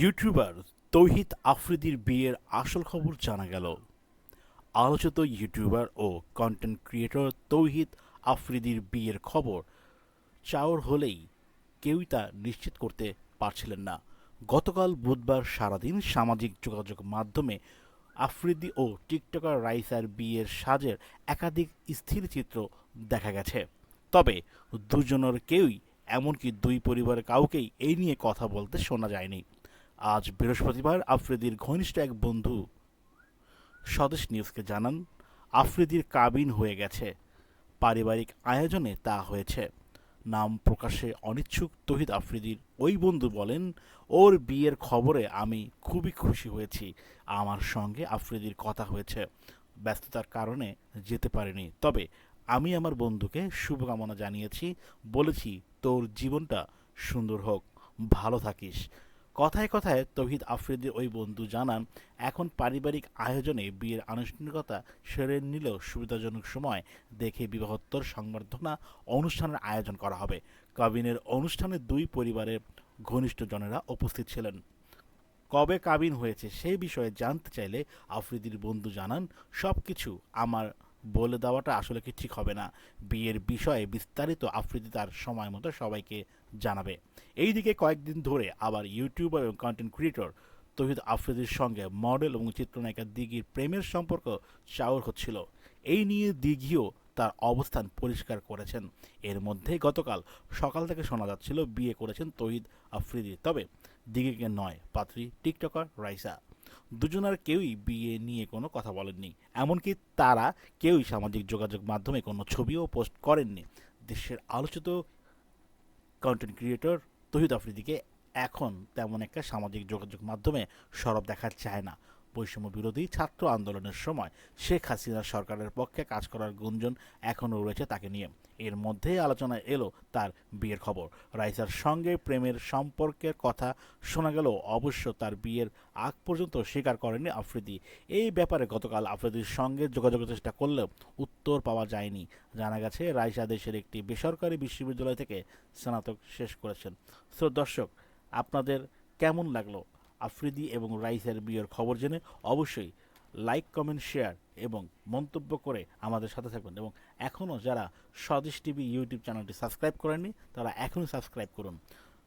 YouTuber তৌহিদ আফ্রিদির বিয়ের আসল খবর জানা গেল। আলোচিত ইউটিউবার ও কন্টেন্ট ক্রিয়েটর তৌহিদ আফ্রিদির বিয়ের খবর চাওর হলেই কেউই তা নিশ্চিত করতে পারছিলেন না। গতকাল বুধবার সারাদিন সামাজিক যোগাযোগ মাধ্যমে আফ্রিদি ও টিকটকার রাইসার বিয়ের সাজের একাধিক স্থির চিত্র দেখা গেছে। তবে দুজনের কেউই এমনকি দুই পরিবারের কাউকেই এই নিয়ে কথা বলতে শোনা যায়নি। আজ বৃহস্পতিবার আফ্রিদির ঘনিষ্ঠ এক বন্ধু স্বদেশ নিউজকে জানান, আফ্রিদির কাবিন হয়ে গেছে। পারিবারিক আয়োজনে তা হয়েছে। নাম প্রকাশে অনিচ্ছুক তহিদ আফ্রিদির ওই বন্ধু বলেন, ওর বিয়ের খবরে আমি খুবই খুশি হয়েছি। আমার সঙ্গে আফ্রিদির কথা হয়েছে। ব্যস্ততার কারণে যেতে পারিনি। তবে আমি আমার বন্ধুকে শুভকামনা জানিয়েছি। বলেছি, তোর জীবনটা সুন্দর হোক। ভালো থাকিস। কথায় কথায় তৌহিদ আফ্রিদির ওই বন্ধু জানান, এখন পারিবারিক আয়োজনে বিয়ের আনুষ্ঠানিকতা সেরে নিলেও সুবিধাজনক সময় দেখে বিবাহোত্তর সংবর্ধনা অনুষ্ঠানের আয়োজন করা হবে। কাবিনের অনুষ্ঠানে দুই পরিবারের ঘনিষ্ঠজনেরা উপস্থিত ছিলেন। কবে কাবিন হয়েছে সেই বিষয়ে জানতে চাইলে আফ্রিদির বন্ধু জানান সব কিছু আমার বলে দেওয়াটা আসলে কি ঠিক হবে না? বিয়ের বিষয়ে বিস্তারিত আফ্রিদি তার সময় মতো সবাইকে জানাবে। এইদিকে কয়েকদিন ধরে আবার ইউটিউবার এবং কন্টেন্ট ক্রিয়েটর তহিদ আফ্রিদির সঙ্গে মডেল এবং চিত্রনায়িকা দিঘির প্রেমের সম্পর্ক চাওর হচ্ছিল। এই নিয়ে দিঘিও তার অবস্থান পরিষ্কার করেছেন। এর মধ্যে গতকাল সকাল থেকে শোনা যাচ্ছিল বিয়ে করেছেন তহিদ আফ্রিদি। তবে দিঘিকে নয়, পাত্রী টিকটকার রাইসা। দুজনের কেউই বিয়ে নিয়ে কোনো কথা বলেননি। এমনকি তারা কেউই সামাজিক যোগাযোগ মাধ্যমে কোনো ছবিও পোস্ট করেননি। দেশের আলোচিত কন্টেন্ট ক্রিয়েটর তহিদ আফ্রিদিকে এখন তেমন একটা সামাজিক যোগাযোগ মাধ্যমে সরব দেখা যায় না। বৈষম্য বিরোধী ছাত্র আন্দোলনের সময় শেখ হাসিনা সরকারের পক্ষে কাজ করার গুঞ্জন এখনও রয়েছে তাকে নিয়ে। এর মধ্যে আলোচনায় এলো তার বিয়ের খবর। রাইসার সঙ্গে প্রেমের সম্পর্কের কথা শোনা গেল অবশ্য তার বিয়ের আগ পর্যন্ত স্বীকার করেনি আফ্রিদি। এই ব্যাপারে গতকাল আফ্রিদির সঙ্গে যোগাযোগের চেষ্টা করলেও উত্তর পাওয়া যায়নি। জানা গেছে, রাইসা দেশের একটি বেসরকারি বিশ্ববিদ্যালয় থেকে স্নাতক শেষ করেছেন। তো দর্শক, আপনাদের কেমন লাগল? আফ্রিদি এবং রাইসের বিয়ের খবর জেনে অবশ্যই লাইক, কমেন্ট, শেয়ার এবং মন্তব্য করে আমাদের সাথে থাকবেন। এবং এখনও যারা স্বদেশ টিভি ইউটিউব চ্যানেলটি সাবস্ক্রাইব করেননি, তারা এখনই সাবস্ক্রাইব করুন।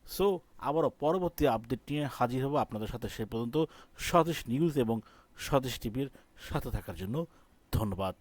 সো, আবারও পরবর্তী আপডেট নিয়ে হাজির হব আপনাদের সাথে সে পর্যন্ত স্বদেশ নিউজ এবং স্বদেশ টিভির সাথে থাকার জন্য ধন্যবাদ।